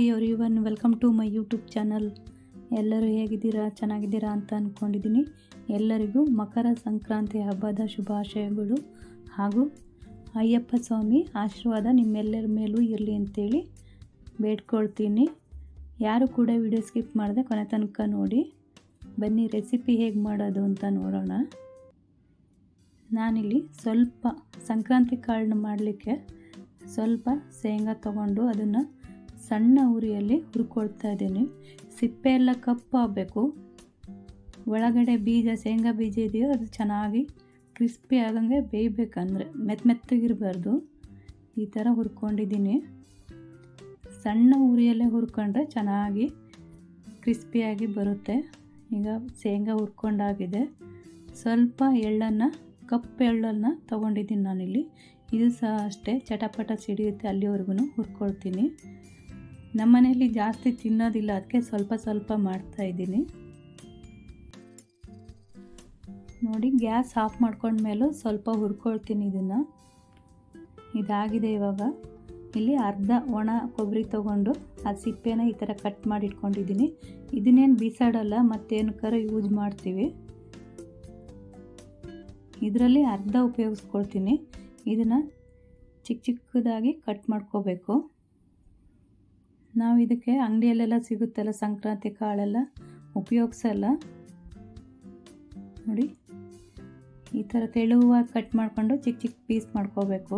Hi everyone welcome to my YouTube channel ಎಲ್ಲರೂ ಹೇಗಿದ್ದೀರಾ? ಚೆನ್ನಾಗಿದ್ದೀರಾ ಅಂತ ಅಂದ್ಕೊಂಡಿದ್ದೀನಿ ಎಲ್ಲರಿಗೂ ಮಕರ ಸಂಕ್ರಾಂತಿ ಹಬ್ಬದ ಶುಭಾಶಯಗಳು ಹಾಗೂ ಅಯ್ಯಪ್ಪ ಸ್ವಾಮಿ ಆಶೀರ್ವಾದ ನಿಮ್ಮೆಲ್ಲರ ಮೇಲೂ ಇರಲಿ ಅಂತೇಳಿ ಬೇಡ್ಕೊಳ್ತೀನಿ. ಯಾರು ಕೂಡ ವಿಡಿಯೋ ಸ್ಕಿಪ್ ಮಾಡಿದೆ ಕೊನೆ ತನಕ ನೋಡಿ. ಬನ್ನಿ ರೆಸಿಪಿ ಹೇಗೆ ಮಾಡೋದು ಅಂತ ನೋಡೋಣ. ನಾನಿಲ್ಲಿ ಸ್ವಲ್ಪ ಸಂಕ್ರಾಂತಿ ಕಾಳನ್ನ ಮಾಡಲಿಕ್ಕೆ ಸ್ವಲ್ಪ ಶೇಂಗಾ ತಗೊಂಡು ಅದನ್ನು ಸಣ್ಣ ಉರಿಯಲ್ಲಿ ಹುರ್ಕೊಳ್ತಾ ಇದ್ದೀನಿ. ಸಿಪ್ಪೆ ಎಲ್ಲ ಕಪ್ಪಾಗಬೇಕು ಒಳಗಡೆ ಬೀಜ, ಶೇಂಗಾ ಬೀಜ ಇದೆಯೋ ಅದು ಚೆನ್ನಾಗಿ ಕ್ರಿಸ್ಪಿ ಆಗಂಗೆ ಬೇಯಬೇಕಂದ್ರೆ ಮೆತ್ತ ಮೆತ್ತಗಿರಬಾರ್ದು. ಈ ಥರ ಹುರ್ಕೊಂಡಿದ್ದೀನಿ. ಸಣ್ಣ ಉರಿಯಲ್ಲೇ ಹುರ್ಕೊಂಡ್ರೆ ಚೆನ್ನಾಗಿ ಕ್ರಿಸ್ಪಿಯಾಗಿ ಬರುತ್ತೆ. ಈಗ ಶೇಂಗಾ ಹುರ್ಕೊಂಡಾಗಿದೆ. ಸ್ವಲ್ಪ ಎಳ್ಳನ್ನು, ಕಪ್ಪು ಎಳ್ಳನ್ನು ತೊಗೊಂಡಿದ್ದೀನಿ ನಾನಿಲ್ಲಿ. ಇದು ಸಹ ಅಷ್ಟೇ. ಚಟಪಟ ಸಿಡಿಯುತ್ತೆ ಅಲ್ಲಿವರೆಗೂ ಹುರ್ಕೊಳ್ತೀನಿ. ನಮ್ಮನೇಲಿ ಜಾಸ್ತಿ ತಿನ್ನೋದಿಲ್ಲ, ಅದಕ್ಕೆ ಸ್ವಲ್ಪ ಸ್ವಲ್ಪ ಮಾಡ್ತಾ ಇದ್ದೀನಿ. ನೋಡಿ, ಗ್ಯಾಸ್ ಆಫ್ ಮಾಡ್ಕೊಂಡ್ಮೇಲೂ ಸ್ವಲ್ಪ ಹುರ್ಕೊಳ್ತೀನಿ ಇದನ್ನು. ಇದಾಗಿದೆ ಇವಾಗ. ಇಲ್ಲಿ ಅರ್ಧ ಒಣ ಕೊಬ್ಬರಿ ತೊಗೊಂಡು ಆ ಸಿಪ್ಪೆನ ಈ ಥರ ಕಟ್ ಮಾಡಿ ಇಟ್ಕೊಂಡಿದ್ದೀನಿ. ಇದನ್ನೇನು ಬಿಸಾಡಲ್ಲ ಮತ್ತೇನಕ್ಕಾರ ಯೂಸ್ ಮಾಡ್ತೀವಿ. ಇದರಲ್ಲಿ ಅರ್ಧ ಉಪಯೋಗಿಸ್ಕೊಳ್ತೀನಿ. ಇದನ್ನು ಚಿಕ್ಕ ಚಿಕ್ಕದಾಗಿ ಕಟ್ ಮಾಡ್ಕೋಬೇಕು. ನಾವು ಇದಕ್ಕೆ ಅಂಗಡಿಯಲ್ಲೆಲ್ಲ ಸಿಗುತ್ತಲ್ಲ, ಸಂಕ್ರಾಂತಿ ಕಾಳೆಲ್ಲ ಉಪಯೋಗಿಸಲ್ಲ? ನೋಡಿ, ಈ ಥರ ತೆಳುವಾಗಿ ಕಟ್ ಮಾಡಿಕೊಂಡು ಚಿಕ್ಕ ಚಿಕ್ಕ ಪೀಸ್ ಮಾಡ್ಕೋಬೇಕು.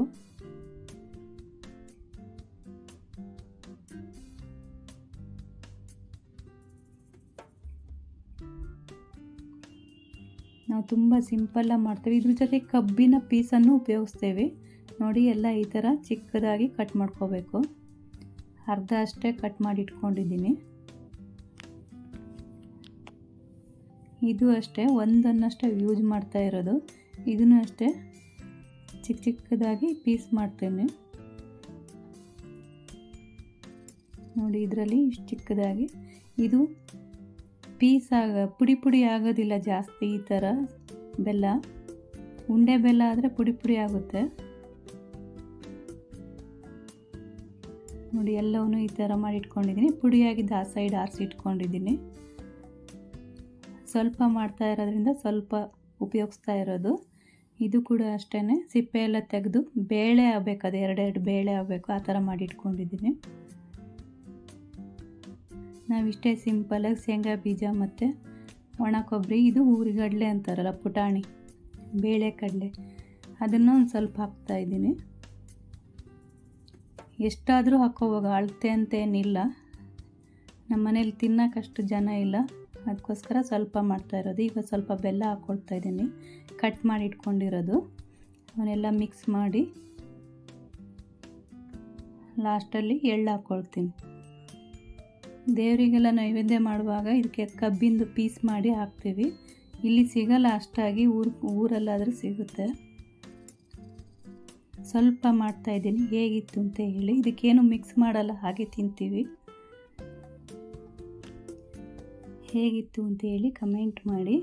ನಾವು ತುಂಬ ಸಿಂಪಲ್ಲಾಗಿ ಮಾಡ್ತೇವೆ. ಇದ್ರ ಜೊತೆ ಕಬ್ಬಿನ ಪೀಸನ್ನು ಉಪಯೋಗಿಸ್ತೇವೆ. ನೋಡಿ, ಎಲ್ಲ ಈ ಥರ ಚಿಕ್ಕದಾಗಿ ಕಟ್ ಮಾಡ್ಕೋಬೇಕು. ಅರ್ಧ ಅಷ್ಟೇ ಕಟ್ ಮಾಡಿ ಇಟ್ಕೊಂಡಿದ್ದೀನಿ ಇದು ಅಷ್ಟೇ, ಒಂದನ್ನಷ್ಟೇ ಯೂಸ್ ಮಾಡ್ತಾ ಇರೋದು. ಇದನ್ನು ಅಷ್ಟೇ ಚಿಕ್ಕ ಚಿಕ್ಕದಾಗಿ ಪೀಸ್ ಮಾಡ್ತೇನೆ. ನೋಡಿ, ಇದರಲ್ಲಿ ಇಷ್ಟು ಚಿಕ್ಕದಾಗಿ. ಇದು ಪೀಸ್ ಆಗ, ಪುಡಿ ಪುಡಿ ಆಗೋದಿಲ್ಲ ಜಾಸ್ತಿ ಈ ಥರ ಬೆಲ್ಲ. ಉಂಡೆ ಬೆಲ್ಲ ಆದರೆ ಪುಡಿ ಪುಡಿ ಆಗುತ್ತೆ. ನೋಡಿ, ಎಲ್ಲವನ್ನೂ ಈ ಥರ ಮಾಡಿ ಇಟ್ಕೊಂಡಿದ್ದೀನಿ. ಪುಡಿಯಾಗಿದ್ದು ಆ ಸೈಡ್ ಆರಿಸಿ ಇಟ್ಕೊಂಡಿದ್ದೀನಿ. ಸ್ವಲ್ಪ ಮಾಡ್ತಾ ಇರೋದ್ರಿಂದ ಸ್ವಲ್ಪ ಉಪಯೋಗಿಸ್ತಾ ಇರೋದು. ಇದು ಕೂಡ ಅಷ್ಟೇ ಸಿಪ್ಪೆ ಎಲ್ಲ ತೆಗೆದು ಬೇಳೆ ಆಗಬೇಕು, ಅದು ಎರಡೆರಡು ಬೇಳೆ ಆಗಬೇಕು, ಆ ಥರ ಮಾಡಿ ಇಟ್ಕೊಂಡಿದ್ದೀನಿ. ನಾವಿಷ್ಟೇ ಸಿಂಪಲಾಗಿ ಶೇಂಗಾ, ಬೀಜ ಮತ್ತು ಒಣ ಕೊಬ್ಬರಿ, ಇದು ಊರಿಗಡಲೆ ಅಂತಾರಲ್ಲ ಪುಟಾಣಿ ಬೇಳೆ ಕಡಲೆ ಅದನ್ನು ಒಂದು ಸ್ವಲ್ಪ ಹಾಕ್ತಾಯಿದ್ದೀನಿ ಎಷ್ಟಾದರೂ ಹಾಕೋವಾಗ ಅಳತೆ ಅಂತ ಏನಿಲ್ಲ. ನಮ್ಮ ಮನೇಲಿ ತಿನ್ನೋಕ್ಕಷ್ಟು ಜನ ಇಲ್ಲ. ಅದಕ್ಕೋಸ್ಕರ ಸ್ವಲ್ಪ ಮಾಡ್ತಾ ಇರೋದು. ಈಗ ಸ್ವಲ್ಪ ಬೆಲ್ಲ ಹಾಕ್ಕೊಳ್ತಾ ಇದ್ದೀನಿ. ಕಟ್ ಮಾಡಿ ಇಟ್ಕೊಂಡಿರೋದು. ಅವನ್ನೆಲ್ಲ ಮಿಕ್ಸ್ ಮಾಡಿ ಲಾಸ್ಟಲ್ಲಿ ಎಳ್ಳು ಹಾಕ್ಕೊಳ್ತೀನಿ ದೇವರಿಗೆಲ್ಲ ನೈವೇದ್ಯ ಮಾಡುವಾಗ ಇದಕ್ಕೆ ಕಬ್ಬಿಂದು ಪೀಸ್ ಮಾಡಿ ಹಾಕ್ತೀವಿ. ಇಲ್ಲಿ ಸಿಗಲ್ಲ ಅಷ್ಟಾಗಿ, ಊರು, ಊರಲ್ಲಾದರೂ ಸಿಗುತ್ತೆ. ಸ್ವಲ್ಪ ಮಾಡ್ತಾಯಿದ್ದೀನಿ ಹೇಗಿತ್ತು ಅಂತ ಹೇಳಿ. ಇದಕ್ಕೇನು ಮಿಕ್ಸ್ ಮಾಡಲ್ಲ, ಹಾಗೆ ತಿಂತೀವಿ. ಹೇಗಿತ್ತು ಅಂತ ಹೇಳಿ ಕಮೆಂಟ್ ಮಾಡಿ.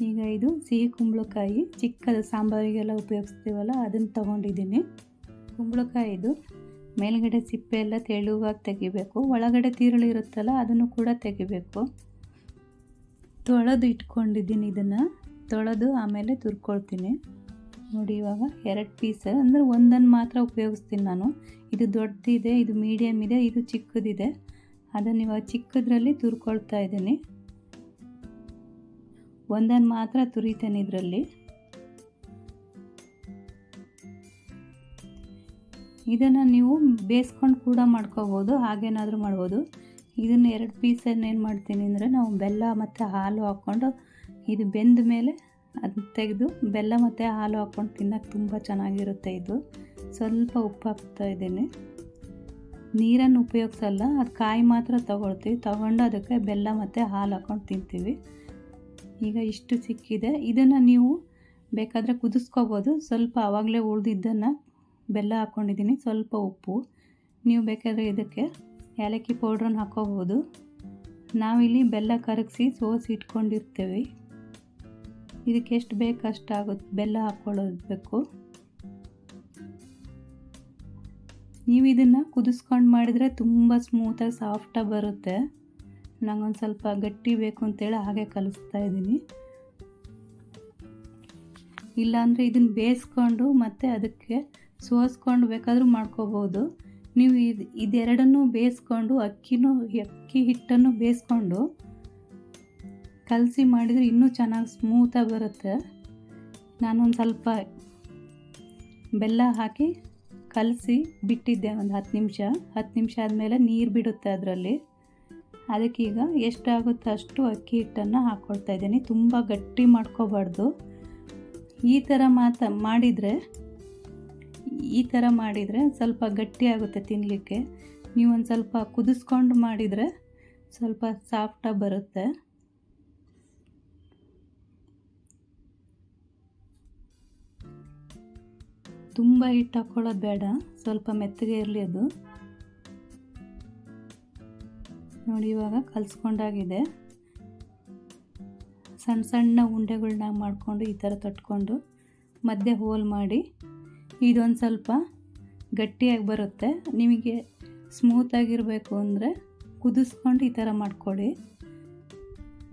ಈಗ ಇದು ಸಿಹಿ ಕುಂಬಳಕಾಯಿ, ಚಿಕ್ಕದ ಸಾಂಬಾರಿಗೆಲ್ಲ ಉಪಯೋಗಿಸ್ತೀವಲ್ಲ, ಅದನ್ನು ತೊಗೊಂಡಿದ್ದೀನಿ. ಕುಂಬಳಕಾಯಿದು ಮೇಲ್ಗಡೆ ಸಿಪ್ಪೆ ಎಲ್ಲ ತೆಳುವಾಗಿ ತೆಗಿಬೇಕು. ಒಳಗಡೆ ತಿರುಳು ಇರುತ್ತಲ್ಲ, ಅದನ್ನು ಕೂಡ ತೆಗಿಬೇಕು. ತೊಳೆದು ಇಟ್ಕೊಂಡಿದ್ದೀನಿ ಇದನ್ನು. ತೊಳೆದು ಆಮೇಲೆ ತುರ್ಕೊಳ್ತೀನಿ. ನೋಡಿ ಇವಾಗ ಎರಡು ಪೀಸ್. ಅಂದರೆ ಒಂದನ್ನು ಮಾತ್ರ ಉಪಯೋಗಿಸ್ತೀನಿ ನಾನು. ಇದು ದೊಡ್ಡದಿದೆ, ಇದು ಮೀಡಿಯಮ್ ಇದೆ, ಇದು ಚಿಕ್ಕದಿದೆ. ಅದನ್ನು ಇವಾಗ ಚಿಕ್ಕದ್ರಲ್ಲಿ ತುರ್ಕೊಳ್ತಾ ಇದ್ದೀನಿ. ಒಂದನ್ನು ಮಾತ್ರ ತುರಿತೇನೆ ಇದರಲ್ಲಿ. ಇದನ್ನು ನೀವು ಬೇಯಿಸ್ಕೊಂಡು ಕೂಡ ಮಾಡ್ಕೋಬೋದು, ಹಾಗೇನಾದರೂ ಮಾಡ್ಬೋದು. ಇದನ್ನು ಎರಡು ಪೀಸನ್ನು ಏನು ಮಾಡ್ತೀನಿ ಅಂದರೆ ನಾವು ಬೆಲ್ಲ ಮತ್ತು ಹಾಲು ಹಾಕ್ಕೊಂಡು ಇದು ಬೆಂದ ಮೇಲೆ ಅದನ್ನ ತೆಗೆದು ಬೆಲ್ಲ ಮತ್ತು ಹಾಲು ಹಾಕ್ಕೊಂಡು ತಿನ್ನೋಕ್ಕೆ ತುಂಬ ಚೆನ್ನಾಗಿರುತ್ತೆ ಇದು. ಸ್ವಲ್ಪ ಉಪ್ಪು ಹಾಕ್ತಾ ಇದ್ದೀನಿ. ನೀರನ್ನು ಉಪಯೋಗಿಸಲ್ಲ ಅದು ಕಾಯಿ ಮಾತ್ರ ತೊಗೊಳ್ತೀವಿ. ತೊಗೊಂಡು ಅದಕ್ಕೆ ಬೆಲ್ಲ ಮತ್ತು ಹಾಲು ಹಾಕ್ಕೊಂಡು ತಿಂತೀವಿ. ಈಗ ಇಷ್ಟು ಸಿಕ್ಕಿದೆ. ಇದನ್ನು ನೀವು ಬೇಕಾದರೆ ಕುದಿಸ್ಕೋಬೋದು. ಸ್ವಲ್ಪ ಆವಾಗಲೇ ಉಳಿದಿದ್ದನ್ನು ಬೆಲ್ಲ ಹಾಕ್ಕೊಂಡಿದ್ದೀನಿ. ಸ್ವಲ್ಪ ಉಪ್ಪು. ನೀವು ಬೇಕಾದರೆ ಇದಕ್ಕೆ ಏಲಕ್ಕಿ ಪೌಡ್ರನ್ನ ಹಾಕ್ಕೋಬೋದು. ನಾವಿಲ್ಲಿ ಬೆಲ್ಲ ಕರಗಿಸಿ ಸೋಸಿ ಇಟ್ಕೊಂಡಿರ್ತೀವಿ. ಇದಕ್ಕೆ ಎಷ್ಟು ಬೇಕು ಅಷ್ಟಾಗುತ್ತೆ ಬೆಲ್ಲ ಹಾಕ್ಕೊಳ್ಳೋದಬೇಕು ನೀವು ಇದನ್ನು ಕುದಿಸ್ಕೊಂಡು ಮಾಡಿದರೆ ತುಂಬ ಸ್ಮೂತಾಗಿ ಸಾಫ್ಟಾಗಿ ಬರುತ್ತೆ. ನಂಗೊಂದು ಸ್ವಲ್ಪ ಗಟ್ಟಿ ಬೇಕು ಅಂತೇಳಿ ಹಾಗೆ ಕಲಿಸ್ತಾ ಇದ್ದೀನಿ. ಇಲ್ಲಾಂದರೆ ಇದನ್ನು ಬೇಯಿಸ್ಕೊಂಡು ಮತ್ತು ಅದಕ್ಕೆ ಸೋಸ್ಕೊಂಡು ಬೇಕಾದರೂ ಮಾಡ್ಕೋಬೋದು. ನೀವು ಇದು ಇದೆರಡನ್ನೂ ಬೇಯಿಸ್ಕೊಂಡು ಅಕ್ಕಿನೂ, ಅಕ್ಕಿ ಹಿಟ್ಟನ್ನು ಬೇಯಿಸ್ಕೊಂಡು ಕಲಸಿ ಮಾಡಿದರೆ ಇನ್ನೂ ಚೆನ್ನಾಗಿ ಸ್ಮೂತಾಗಿ ಬರುತ್ತೆ. ನಾನೊಂದು ಸ್ವಲ್ಪ ಬೆಲ್ಲ ಹಾಕಿ ಕಲಸಿ ಬಿಟ್ಟಿದ್ದೆ ಒಂದು ಹತ್ತು ನಿಮಿಷ. ಹತ್ತು ನಿಮಿಷ ಆದಮೇಲೆ ನೀರು ಬಿಡುತ್ತೆ ಅದರಲ್ಲಿ. ಅದಕ್ಕೀಗ ಎಷ್ಟಾಗುತ್ತೆ ಅಷ್ಟು ಅಕ್ಕಿ ಹಿಟ್ಟನ್ನು ಹಾಕ್ಕೊಳ್ತಾ ಇದ್ದೀನಿ. ತುಂಬ ಗಟ್ಟಿ ಮಾಡ್ಕೋಬಾರ್ದು. ಈ ಥರ ಮಾತ ಮಾಡಿದರೆ, ಈ ಥರ ಮಾಡಿದರೆ ಸ್ವಲ್ಪ ಗಟ್ಟಿ ಆಗುತ್ತೆ ತಿನ್ನಲಿಕ್ಕೆ ನೀವು ಒಂದು ಸ್ವಲ್ಪ ಕುದಿಸ್ಕೊಂಡು ಮಾಡಿದರೆ ಸ್ವಲ್ಪ ಸಾಫ್ಟಾಗಿ ಬರುತ್ತೆ. ತುಂಬ ಹಿಟ್ಟು ಹಾಕ್ಕೊಳ್ಳೋದು ಬೇಡ. ಸ್ವಲ್ಪ ಮೆತ್ತಗೆ ಇರಲಿ ಅದು. ನೋಡಿ, ಇವಾಗ ಕಲಿಸ್ಕೊಂಡಾಗಿದೆ. ಸಣ್ಣ ಸಣ್ಣ ಉಂಡೆಗಳನ್ನ ಮಾಡಿಕೊಂಡು ಈ ಥರ ತಟ್ಕೊಂಡು ಮಧ್ಯೆ ಹೋಲ್ ಮಾಡಿ. ಇದೊಂದು ಸ್ವಲ್ಪ ಗಟ್ಟಿಯಾಗಿ ಬರುತ್ತೆ. ನಿಮಗೆ ಸ್ಮೂತಾಗಿರಬೇಕು ಅಂದರೆ ಕುದಿಸ್ಕೊಂಡು ಈ ಥರ ಮಾಡ್ಕೊಳ್ಳಿ.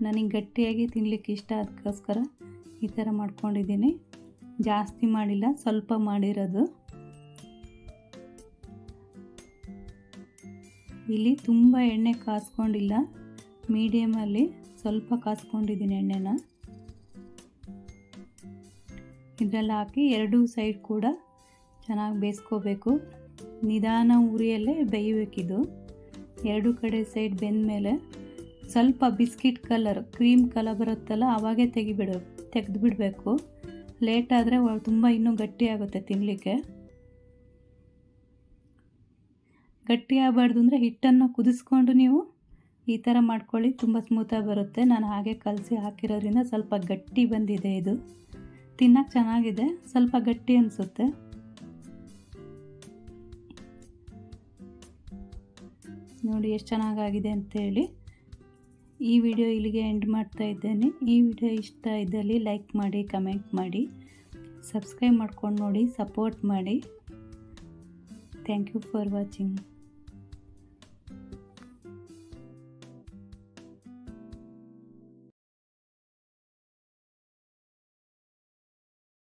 ನನಗೆ ಗಟ್ಟಿಯಾಗಿ ತಿನ್ನಲಿಕ್ಕೆ ಇಷ್ಟ, ಅದಕ್ಕೋಸ್ಕರ ಈ ಥರ ಮಾಡ್ಕೊಂಡಿದ್ದೀನಿ. ಜಾಸ್ತಿ ಮಾಡಿಲ್ಲ, ಸ್ವಲ್ಪ ಮಾಡಿರೋದು. ಇಲ್ಲಿ ತುಂಬ ಎಣ್ಣೆ ಕಾಸ್ಕೊಂಡಿಲ್ಲ. ಮೀಡಿಯಮಲ್ಲಿ ಸ್ವಲ್ಪ ಕಾಸ್ಕೊಂಡಿದ್ದೀನಿ ಎಣ್ಣೆನ. ಇದರಲ್ಲಿ ಹಾಕಿ ಎರಡೂ ಸೈಡ್ ಕೂಡ ಚೆನ್ನಾಗಿ ಬೇಯಿಸ್ಕೋಬೇಕು. ನಿಧಾನ ಉರಿಯಲ್ಲೇ ಬೇಯಬೇಕಿದು. ಎರಡು ಕಡೆ ಸೈಡ್ ಬೆಂದ ಮೇಲೆ ಸ್ವಲ್ಪ ಬಿಸ್ಕಿಟ್ ಕಲರ್, ಕ್ರೀಮ್ ಕಲರ್ ಬರುತ್ತಲ್ಲ ಆವಾಗೇ ತೆಗಿಬಿಡ ತೆಗೆದು ಬಿಡಬೇಕು ಲೇಟ್ ಆದರೆ ತುಂಬ ಇನ್ನೂ ಗಟ್ಟಿ ಆಗುತ್ತೆ ತಿನ್ನಲಿಕ್ಕೆ ಗಟ್ಟಿ ಆಗಬಾರ್ದು ಅಂದರೆ ಹಿಟ್ಟನ್ನು ಕುದಿಸ್ಕೊಂಡು ನೀವು ಈ ಥರ ಮಾಡ್ಕೊಳ್ಳಿ, ತುಂಬ ಸ್ಮೂತಾಗಿ ಬರುತ್ತೆ. ನಾನು ಹಾಗೆ ಕಲಸಿ ಹಾಕಿರೋದ್ರಿಂದ ಸ್ವಲ್ಪ ಗಟ್ಟಿ ಬಂದಿದೆ ಇದು. ತಿನ್ನಕ್ಕೆ ಚೆನ್ನಾಗಿದೆ, ಸ್ವಲ್ಪ ಗಟ್ಟಿ ಅನಿಸುತ್ತೆ. ನೋಡಿ ಎಷ್ಟು ಚೆನ್ನಾಗಾಗಿದೆ ಅಂತೇಳಿ. ಈ ವಿಡಿಯೋ ಇಲ್ಲಿಗೆ ಎಂಡ್ ಮಾಡ್ತಾ ಇದ್ದೇನೆ. ಈ ವಿಡಿಯೋ ಇಷ್ಟ ಇದ್ದಲ್ಲಿ ಲೈಕ್ ಮಾಡಿ ಕಮೆಂಟ್ ಮಾಡಿ ಸಬ್ಸ್ಕ್ರೈಬ್ ಮಾಡ್ಕೊಂಡು ನೋಡಿ ಸಪೋರ್ಟ್ ಮಾಡಿ. Thank you for watching